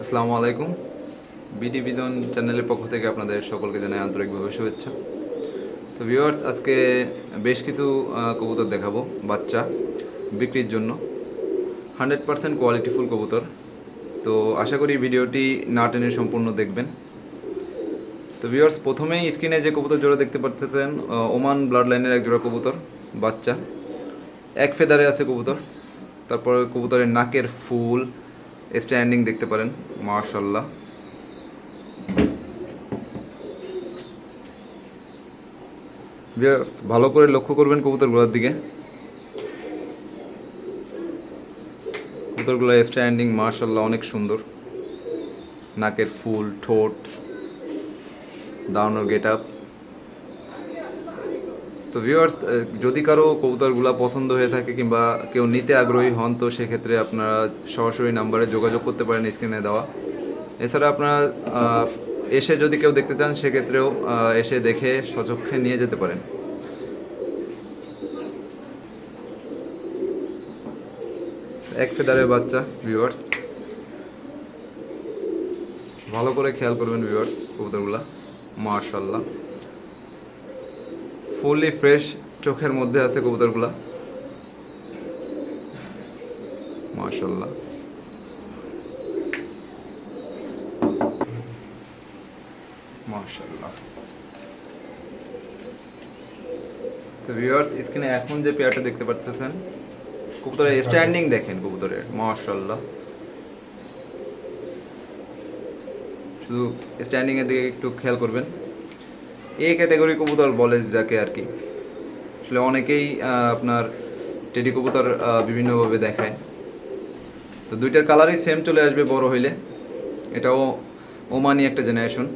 আসসালামু আলাইকুম। বিডি বিজন চ্যানেলের পক্ষ থেকে আপনাদের সকলকে জানাই আন্তরিকভাবে শুভেচ্ছা। তো ভিউয়ার্স, আজকে বেশ কিছু কবুতর দেখাবো, বাচ্চা বিক্রির জন্য। হান্ড্রেড পার্সেন্ট কোয়ালিটিফুল কবুতর। তো আশা করি ভিডিওটি না টেনে সম্পূর্ণ দেখবেন। তো ভিউয়ার্স, প্রথমেই স্ক্রিনে যে কবুতর জোড়া দেখতে পাচ্ছেন ওমান ব্লাড লাইনের এক জোড়া কবুতর, বাচ্চা। এক ফেদারে আছে কবুতর, তারপর কবুতরের নাকের ফুল স্ট্যান্ডিং দেখতে পারেন মার্শাল্লাহ ভালো করে লক্ষ্য করবেন কবুতরগুলোর দিকে। কবুতরগুলো স্ট্যান্ডিং মার্শাল্লাহ অনেক সুন্দর। নাকের ফুল, ঠোঁট দাঁড়ানোর গেট আপ তো ভিউয়ার্স যদি কারও কবুতরগুলো পছন্দ হয়ে থাকে কিংবা কেউ নিতে আগ্রহী হন, তো সেক্ষেত্রে আপনারা সরাসরি নাম্বারে যোগাযোগ করতে পারেন স্ক্রিনে দেওয়া। এছাড়া আপনারা এসে যদি কেউ দেখতে চান, সেক্ষেত্রেও এসে দেখে সচক্ষে নিয়ে যেতে পারেন। এক ফেদারের বাচ্চা ভিউয়ার্স ভালো করে খেয়াল করবেন ভিউয়ার্স কবুতরগুলা। মার্শাল্লাহ ফুললি ফ্রেশ চোখের মধ্যে আছে কবুতরগুলা। মাশাল্লাহ মাশাল্লাহ তো ভিউয়ার্স স্ক্রিনে এখন যে পেয়ারটা দেখতে পাচ্ছেন কবুতরের স্ট্যান্ডিং দেখেন কবুতরের মাশাল্লাহ শুধু স্ট্যান্ডিং এর দিকে একটু খেয়াল করবেন। এ ক্যাটাগরি কবুতর বলে যাকে আর কি। আসলে অনেকেই আপনার টেডি কবুতর বিভিন্নভাবে দেখায়। তো দুইটার কালারই সেম চলে আসবে বড় হইলে। এটাও ওমানি একটা জেনারেশন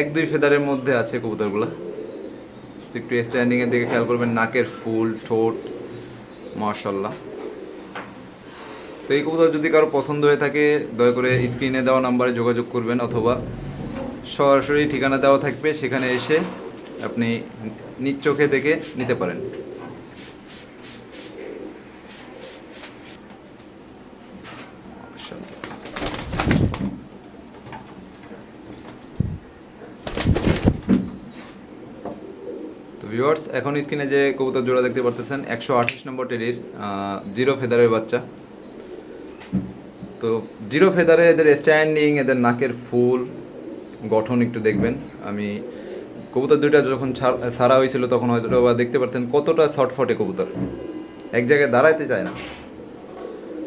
এক দুই ফেদারের মধ্যে আছে কবুতরগুলো। একটু স্ট্যান্ডিংয়ের দিকে খেয়াল করবেন, নাকের ফুল, ঠোঁট মার্শাল্লাহ তো এই কবুতর যদি কারও পছন্দ হয়ে থাকে, দয়া করে স্ক্রিনে দেওয়া নাম্বারে যোগাযোগ করবেন অথবা সরাসরি ঠিকানা দেওয়া থাকবে, সেখানে এসে আপনি নিজ চোখে দেখে নিতে পারেন। ভিউয়ার্স এখন স্ক্রিনে যে কবুতর জোড়া দেখতে পারতেছেন, একশো আঠাশ নম্বর টেরির জিরো ফেদারের বাচ্চা। তো জিরো ফেদারে এদের স্ট্যান্ডিং এদের নাকের ফুল, গঠন একটু দেখবেন। আমি কবুতর দুইটা যখন ছাড়া হয়েছিল তখন হয়তো বা দেখতে পাচ্ছেন কতটা ছটফটে কবুতর। এক জায়গায় দাঁড়াইতে চায় না।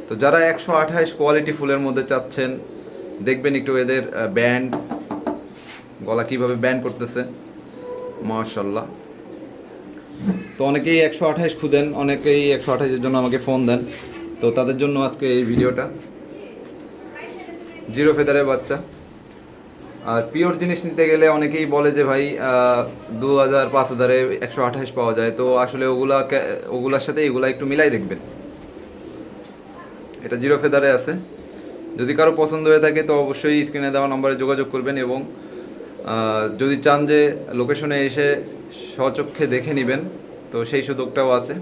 তো যারা একশো আঠাইশ কোয়ালিটি ফুলের মধ্যে চাচ্ছেন, দেখবেন একটু এদের ব্যান্ড গলা কীভাবে ব্যান্ড করতেছে। মার্শাল্লাহ তো অনেকেই একশো আঠাশ খুঁজেন, অনেকেই একশো আঠাশের জন্য আমাকে ফোন দেন। তো তাদের জন্য আজকে এই ভিডিওটা। জিরো ফেদারের বাচ্চা। আর পিওর জিনিস নিতে গেলে অনেকেই বলে যে ভাই দু হাজার, পাঁচ হাজারে একশো আঠাশ পাওয়া যায়। তো আসলে ওগুলা ওগুলার সাথে এগুলা একটু মিলাই দেখবেন। এটা জিরো ফেদারে আছে। যদি কারও পছন্দ হয়ে থাকে তো অবশ্যই স্ক্রিনে দেওয়া নম্বরে যোগাযোগ করবেন এবং যদি চান যে লোকেশনে এসে স্বচক্ষে দেখে নেবেন, তো সেই সুযোগটাও আছে।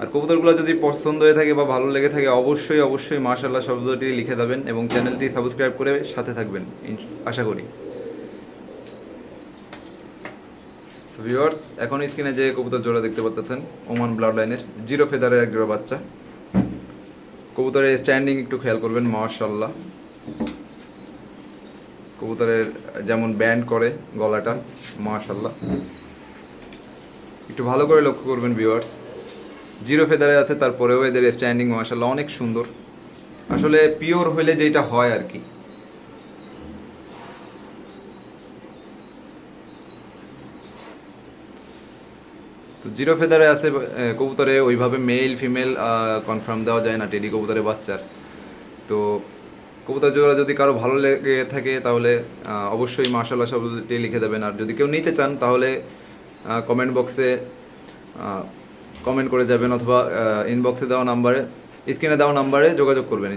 আর কবুতরগুলো যদি পছন্দ হয়ে থাকে বা ভালো লেগে থাকে, অবশ্যই অবশ্যই মার্শাল্লাহ শব্দটি লিখে দেবেন এবং চ্যানেলটি সাবস্ক্রাইব করে সাথে থাকবেন আশা করি। ভিউয়ার্স এখন স্ক্রিনে যে কবুতর জোড়া দেখতে পাচ্ছেন, ওমান ব্লাড লাইনের জিরো ফেদারের এক জোড়া বাচ্চা। কবুতরের স্ট্যান্ডিং একটু খেয়াল করবেন মার্শাল্লাহ কবুতরের যেমন ব্যান্ড করে গলাটা মার্শাল্লাহ একটু ভালো করে লক্ষ্য করবেন ভিউয়ার্স জিরো ফেদারে আছে, তারপরেও এদের স্ট্যান্ডিং মার্শাল্লাহ অনেক সুন্দর। আসলে পিওর হইলে যেটা হয় আর কি। তো জিরো ফেদারে আছে কবুতরে ওইভাবে মেল ফিমেল কনফার্ম দেওয়া যায় না, টেডি কবুতরে বাচ্চার। তো কবুতর জোড়া যদি কারও ভালো লেগে থাকে তাহলে অবশ্যই মার্শাল্লাহ শব্দটি লিখে দেবেন। আর যদি কেউ নিতে চান তাহলে কমেন্ট বক্সে কমেন্ট করে যাবেন অথবা ইনবক্সে দেওয়া নাম্বারে স্ক্রিনে দেওয়া নাম্বারে যোগাযোগ করবেন।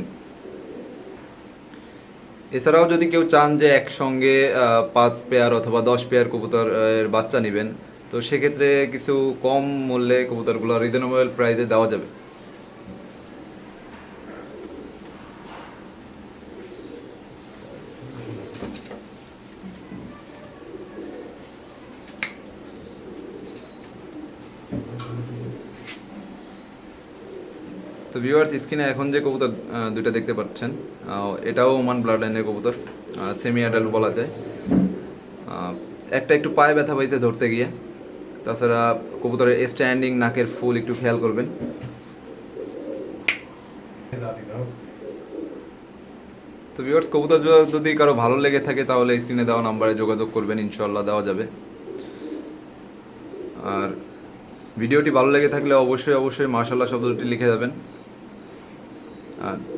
এছাড়াও যদি কেউ চান যে একসঙ্গে পাঁচ পেয়ার অথবা দশ পেয়ার কবুতর এর বাচ্চা নেবেন, তো সেক্ষেত্রে কিছু কম মূল্যে কবুতরগুলো রিজনেবল প্রাইসে দেওয়া যাবে। ভিউয়ার্স স্ক্রিনে এখন যে কবুতর দুইটা দেখতে পাচ্ছেন এটাও ওমান ব্লাড লাইনের কবুতর সেমি অ্যাডাল্ট বলা যায়। একটা একটু পায়ে ব্যথা পাইতে ধরতে গিয়ে। তাছাড়া কবুতরের স্ট্যান্ডিং নাকের ফুল একটু খেয়াল করবেন। তো ভিউয়ার্স কবুতর যদি কারও ভালো লেগে থাকে, তাহলে স্ক্রিনে দেওয়া নাম্বারে যোগাযোগ করবেন ইনশাল্লাহ দেওয়া যাবে। আর ভিডিওটি ভালো লেগে থাকলে অবশ্যই অবশ্যই মার্শাল্লাহ শব্দটি লিখে যাবেন।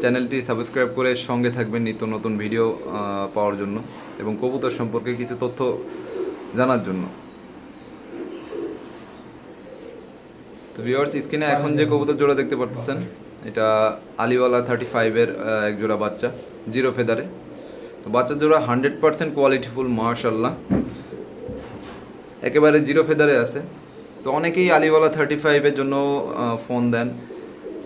চ্যানেলটি সাবস্ক্রাইব করে সঙ্গে থাকবেন নিত্য নতুন ভিডিও পাওয়ার জন্য এবং কবুতর সম্পর্কে কিছু তথ্য জানার জন্য। তো ভিউয়ার্স স্ক্রিনে এখন যে কবুতর জোড়া দেখতে পারতেছেন, এটা আলিওয়ালা থার্টি ফাইভের এক জোড়া বাচ্চা, জিরো ফেদারে। তো বাচ্চা জোড়া হান্ড্রেড পার্সেন্ট কোয়ালিটিফুল মার্শাল্লাহ একেবারে জিরো ফেদারে আছে। তো অনেকেই আলিওয়ালা থার্টি ফাইভের জন্য ফোন দেন।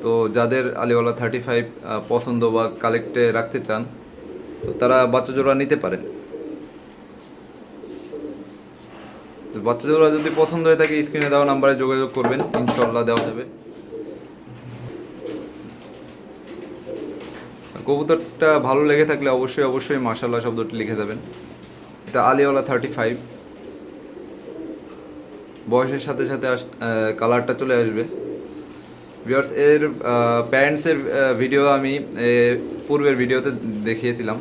তো যাদের আলিওয়ালা থার্টি ফাইভ পছন্দ বা কালেক্টে রাখতে চান, তো তারা বাচ্চা জোড়া নিতে পারেন। বাচ্চা জোড়া যদি পছন্দ হয়ে থাকে স্ক্রিনে দেওয়া নাম্বারে যোগাযোগ করবেন ইনশাল্লাহ দেওয়া যাবে। কবুতরটা ভালো লেগে থাকলে অবশ্যই অবশ্যই মার্শাল্লাহ শব্দটি লিখে দেবেন এটা আলিওয়ালা থার্টি ফাইভ বয়সের সাথে সাথে কালারটা চলে আসবে। ভিউয়ার্স এর প্যারেন্টসের ভিডিও আমি পূর্বের ভিডিওতে দেখিয়েছিলাম।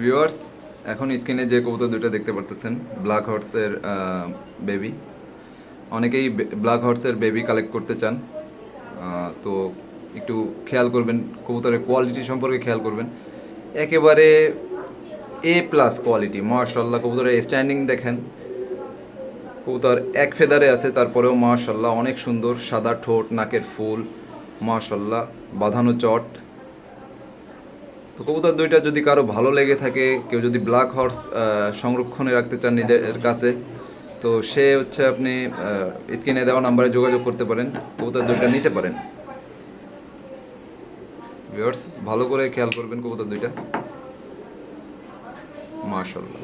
ভিউয়ার্স এখন স্ক্রিনে যে কবুতর দুটো দেখতে পারতেছেন ব্ল্যাক হর্সের বেবি অনেকেই ব্ল্যাক হর্সের বেবি কালেক্ট করতে চান। তো একটু খেয়াল করবেন, কবুতরের কোয়ালিটি সম্পর্কে খেয়াল করবেন। একেবারে এ প্লাস কোয়ালিটি মার্শাল্লাহ কবুতরের স্ট্যান্ডিং দেখেন। কবুতর এক ফেদারে আছে, তারপরেও মার্শাল্লাহ অনেক সুন্দর, সাদা ঠোঁট, নাকের ফুল মার্শাল্লাহ বাঁধানো চট। তো কবুতর দুইটা যদি কারও ভালো লেগে থাকে, কেউ যদি ব্ল্যাক হর্স সংরক্ষণে রাখতে চান নিজের কাছে, তো সে হচ্ছে আপনি স্ক্রিনে দেওয়া নাম্বারে যোগাযোগ করতে পারেন, কবুতর দুইটা নিতে পারেন। ভিউয়ার্স ভালো করে খেয়াল করবেন কবুতর দুইটা। মাশাল্লাহ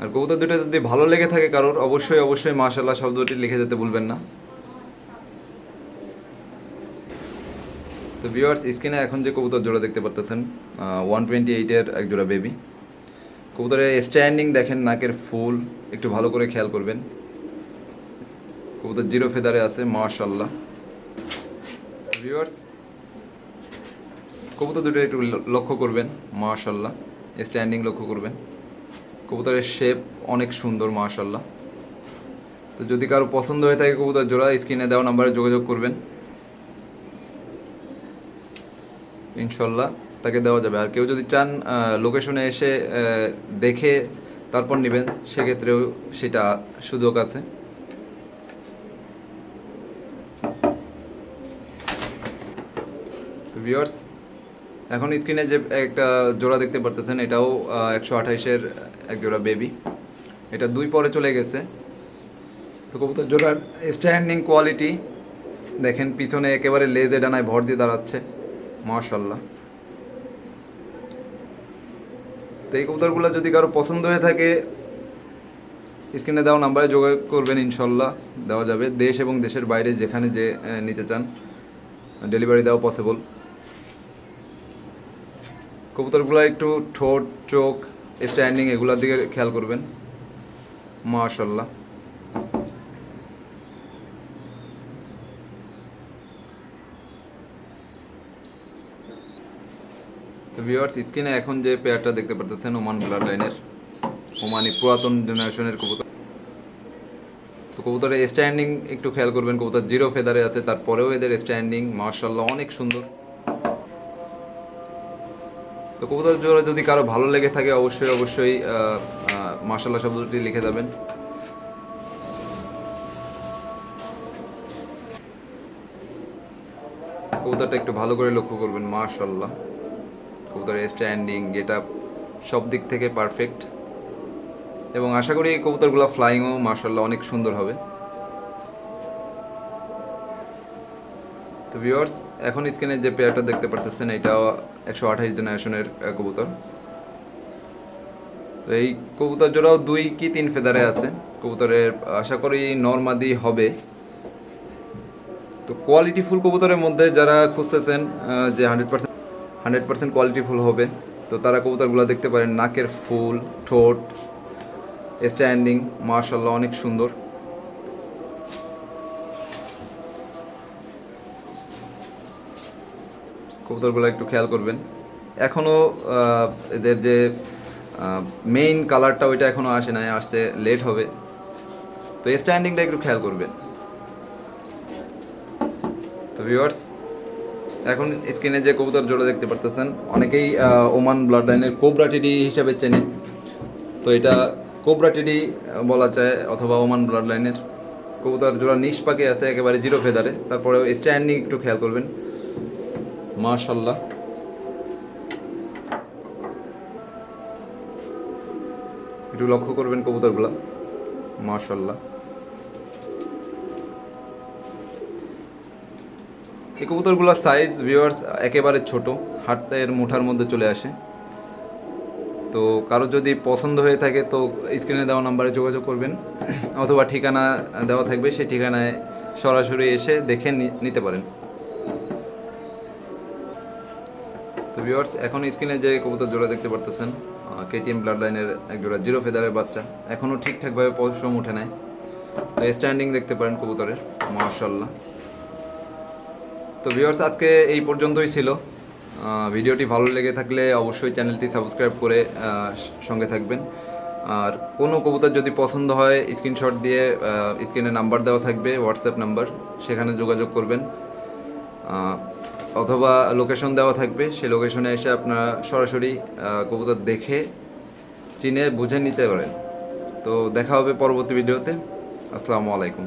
আর কবুতর দুইটা যদি ভালো লেগে থাকে কারোর, অবশ্যই অবশ্যই মাশাল্লাহ শব্দটি লিখে যেতে ভুলবেন না। তো ভিউয়ার্স স্ক্রিনে এখন যে কবুতর জোড়া দেখতে পারতেছেন ওয়ান টোয়েন্টি এইটের এক জোড়া বেবি কবুতরের স্ট্যান্ডিং দেখেন, নাকের ফুল, একটু ভালো করে খেয়াল করবেন। কবুতর জিরো ফেদারে আছে মাশাল্লাহ ভিউয়ার্স কবুতর দুটো একটু লক্ষ্য করবেন মাশাল্লাহ স্ট্যান্ডিং লক্ষ্য করবেন। কবুতরের শেপ অনেক সুন্দর মাশাল্লাহ তো যদি কারও পছন্দ হয়ে থাকে কবুতর জোড়া, স্ক্রিনে দেওয়া নাম্বারে যোগাযোগ করবেন। ইনশাল্লাহ তাকে দেওয়া যাবে। আর কেউ যদি চান লোকেশনে এসে দেখে তারপর নেবেন, সেক্ষেত্রেও সেটা সুযোগ আছে। ভিউয়ার্স এখন স্ক্রিনে যে একটা জোড়া দেখতে পারতেছেন, এটাও একশো আঠাইশের এক জোড়া বেবি। এটা দুই পরে চলে গেছে। তো কবুতর জোড়ার স্ট্যান্ডিং কোয়ালিটি দেখেন পিছনে একেবারে লেজে ডানায় ভর দিয়ে দাঁড়াচ্ছে। মার্শাল্লাহ তো এই কবুতরগুলো যদি কারও পছন্দ হয়ে থাকে, স্ক্রিনে দেওয়া নাম্বারে যোগাযোগ করবেন ইনশাল্লাহ দেওয়া যাবে। দেশ এবং দেশের বাইরে যেখানে যে নিতে চান ডেলিভারি দেওয়া পসিবল কবুতরগুলো একটু ঠোঁট, চোখ স্ট্যান্ডিং এগুলোর দিকে খেয়াল করবেন। মাশাল্লাহ তো স্ক্রিনে এখন যে পেয়ারটা দেখতে পারতেছেন ওমান ব্লাড লাইনের ওমানি পুরাতন জেনারেশনের কবুতর। তো কবুতরের স্ট্যান্ডিং একটু খেয়াল করবেন, কবুতর জিরো ফেদারে আছে, তারপরেও এদের স্ট্যান্ডিং মার্শাল্লাহ অনেক সুন্দর। তো কবুতর জোড়া যদি কারও ভালো লেগে থাকে, অবশ্যই অবশ্যই মাসাল্লা শব্দটি লিখে যাবেন কবুতরটা একটু ভালো করে লক্ষ্য করবেন মার্শাল্লাহ কবুতরের স্ট্যান্ডিং গেট আপ সব দিক থেকে পারফেক্ট এবং আশা করি এই কবুতরগুলো ফ্লাইংও মার্শাল্লাহ অনেক সুন্দর হবে। তো ভিউয়ার্স এখন স্ক্রিনে যে পেয়ারটা দেখতে পারতেছেন এটাও একশো আঠাশ জেনারেশনের আহ, কবুতর। তো এই কবুতর জোড়াও দুই কি তিন ফেদারে আছে। কবুতরের আশা করি নর্মাদি হবে। তো কোয়ালিটি ফুল কবুতরের মধ্যে যারা খুঁজতেছেন যে hundred percent hundred percent quality full হবে তো তারা কবুতরগুলো দেখতে পারেন। নাকের ফুল ঠোঁট স্ট্যান্ডিং মার্শাল্লাহ অনেক সুন্দর। কবুতরগুলো একটু খেয়াল করবেন। এখনও এদের যে মেইন কালারটা ওইটা এখনও আসে নাই, আসতে লেট হবে। তো স্ট্যান্ডিংটা একটু খেয়াল করবেন। তো ভিউয়ার্স এখন স্ক্রিনে যে কবুতর জোড়া দেখতে পারতেছেন, অনেকেই ওমান ব্লাড লাইনের কোবরা টিডি হিসাবে চেনে। তো এটা কোবরা টিডি বলা যায়, অথবা ওমান ব্লাড লাইনের কবুতর জোড়া নিষ্পাকে আছে, একেবারে জিরো ফেদারে তারপরে স্ট্যান্ডিং একটু খেয়াল করবেন। মাশাল্লাহ একটু লক্ষ্য করবেন কবুতরগুলা। মাশাল্লাহ এই কবুতরগুলোর সাইজ ভিউয়ার্স একেবারে ছোট। হাতের মুঠার মধ্যে চলে আসে। তো কারও যদি পছন্দ হয়ে থাকে তো স্ক্রিনে দেওয়া নাম্বারে যোগাযোগ করবেন। অথবা ঠিকানা দেওয়া থাকবে, সেই ঠিকানায় সরাসরি এসে দেখে নিতে পারেন। তো ভিউয়ার্স এখন স্ক্রিনে যে কবুতর জোড়া দেখতে পারতেছেন কেটিএম ব্লাড লাইনের এক জোড়া জিরো ফেদারের বাচ্চা। এখনও ঠিকঠাকভাবে পরিশ্রম উঠে নাই। তো স্ট্যান্ডিং দেখতে পারেন কবুতরের মাশাল্লাহ তো ভিউয়ার্স আজকে এই পর্যন্তই ছিল। ভিডিওটি ভালো লেগে থাকলে অবশ্যই চ্যানেলটি সাবস্ক্রাইব করে সঙ্গে থাকবেন। আর কোনো কবুতর যদি পছন্দ হয় স্ক্রিনশট দিয়ে স্ক্রিনে নাম্বার দেওয়া থাকবে হোয়াটসঅ্যাপ নাম্বার সেখানে যোগাযোগ করবেন। অথবা লোকেশন দেওয়া থাকবে, সেই লোকেশনে এসে আপনারা সরাসরি কবুতর দেখে, চিনে, বুঝে নিতে পারেন। তো দেখা হবে পরবর্তী ভিডিওতে আসসালামু আলাইকুম।